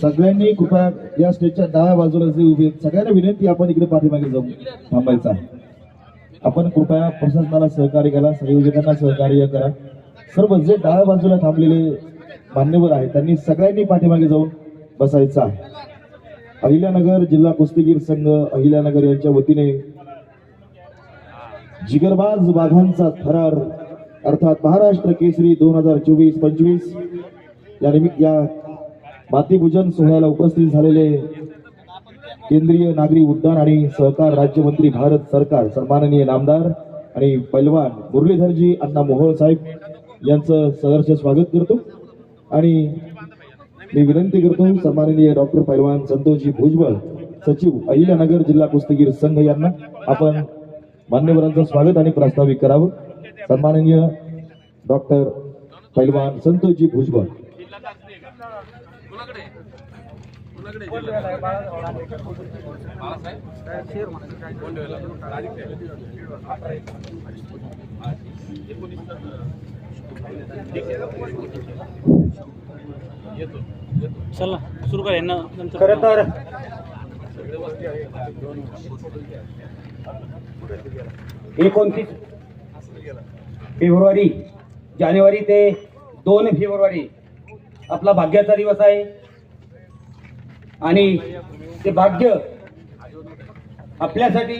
सगळ्यांनी कृपया या स्टेजच्या डाव्या बाजूला जे उभे सगळ्यांना विनंती आपण इकडे पाठीमागे जाऊन थांबायचा आपण कृपया प्रशासनाला सहकार्य करा संयोजकांना सहकार्य करा. सर्व जे डाव्या बाजूला थांबलेले मान्यवर आहेत त्यांनी सगळ्यांनी पाठीमागे जाऊन बसायचं आहे. अहिल्यानगर जिल्हा कुस्तीगीर संघ अहिल्यानगर यांच्या वतीने जिगरबाज वाघांचा थरार अर्थात महाराष्ट्र केसरी दोन हजार चोवीस पंचवीस. या निमित्त या मातीभूजन सोहळ्याला उपस्थित झालेले केंद्रीय नागरी उड्डाण आणि सहकार राज्यमंत्री भारत सरकार सन्माननीय नामदार आणि पैलवान मुरलीधरजी अण्णा मोहोळ साहेब यांचं सदर्श स्वागत करतो. आणि मी विनंती करतो सन्माननीय डॉक्टर पैलवान संतोषजी भुजबळ सचिव अहिल्यानगर जिल्हा कुस्तीगीर संघ यांना आपण मान्यवरांचं स्वागत आणि प्रास्ताविक करावं. सन्माननीय डॉक्टर पैलवान संतोषजी भुजबळ। चला सुरू करा यांना खर तर एकोणतीस फेब्रुवारी जानेवारी ते दोन फेब्रुवारी. आपला भाग्याचा दिवस आहे. आणि ते भाग्य आपल्यासाठी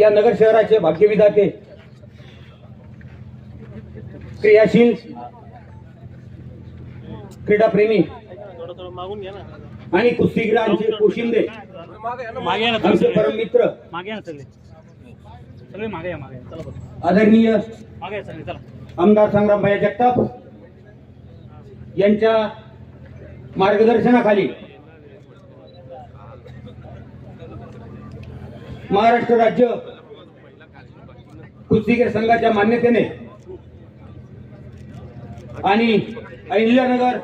या नगर शहराचे भाग्यविधाते क्रियाशील क्रीडाप्रेमी आणि कुस्तीगिरांचे पोशिंदे आमचे परम परममित्र. मागे सगळे मागे या मागे या. चला आदरणीय मागे या सगळे चला आमदार संग्रामभाई जगताप यांच्या मार्गदर्शनाखाली महाराष्ट्र राज्य कुस्तीगीर संघाच्या मान्यतेने आणि अहिल्यानगर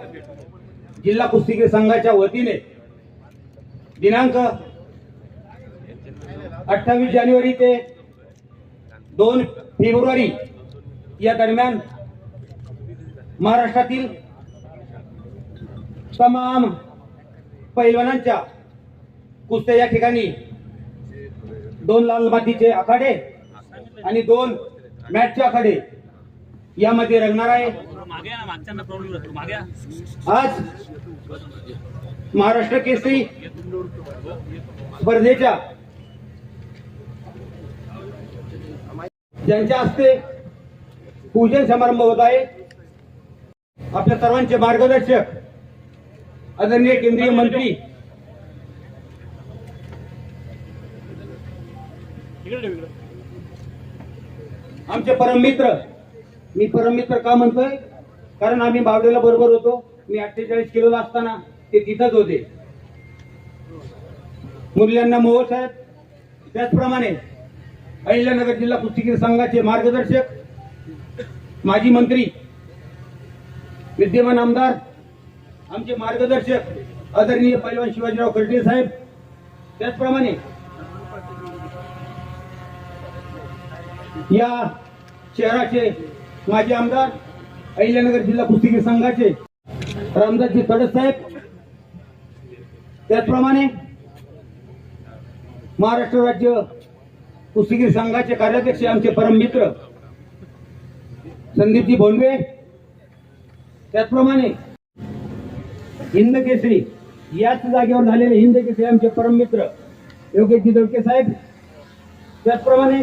जिल्हा कुस्तीगीर संघाच्या वतीने दिनांक अठ्ठावीस जानेवारी ते दोन फेब्रुवारी या दरम्यान महाराष्ट्रातील तमाम पैलवानांच्या कुस्त्या या ठिकाणी दोन लाल मातीचे आखाडे आणि दोन मॅटचे आखाडे यामध्ये रंगणार आहे. आज महाराष्ट्र केसरी स्पर्धेच्या ज्यांच्या हस्ते पूजन समारंभ होत आहे आपल्या सर्वांचे मार्गदर्शक आदरणीय केंद्रीय मंत्री आमचे परममित्र मी परममित्र का म्हणतोय? कारण आम्ही बावडेला बरोबर होतो. मी अठ्ठेचाळीस किलोला असताना ते तिथंच होते. मुलांना मोहोळ साहेब त्याचप्रमाणे अहिल्यानगर जिल्हा कुस्तीगीर संघाचे मार्गदर्शक माजी मंत्री विद्यमान आमदार आमचे मार्गदर्शक आदरणीय पैलवान शिवाजीराव कर्टे साहेब. त्याचप्रमाणे या शहराचे माजी आमदार अहिल्यानगर जिल्हा कुस्तीगीर संघाचे रामदासजी तडस साहेब. त्याचप्रमाणे महाराष्ट्र राज्य कुस्तीगीर संघाचे कार्याध्यक्ष आमचे परम मित्र संदीपजी भोंडवे. त्याचप्रमाणे हिंद केसरी याच जागेवर झालेले हिंद केसरी आमचे परम मित्र योगेशजी दडके साहेब. त्याचप्रमाणे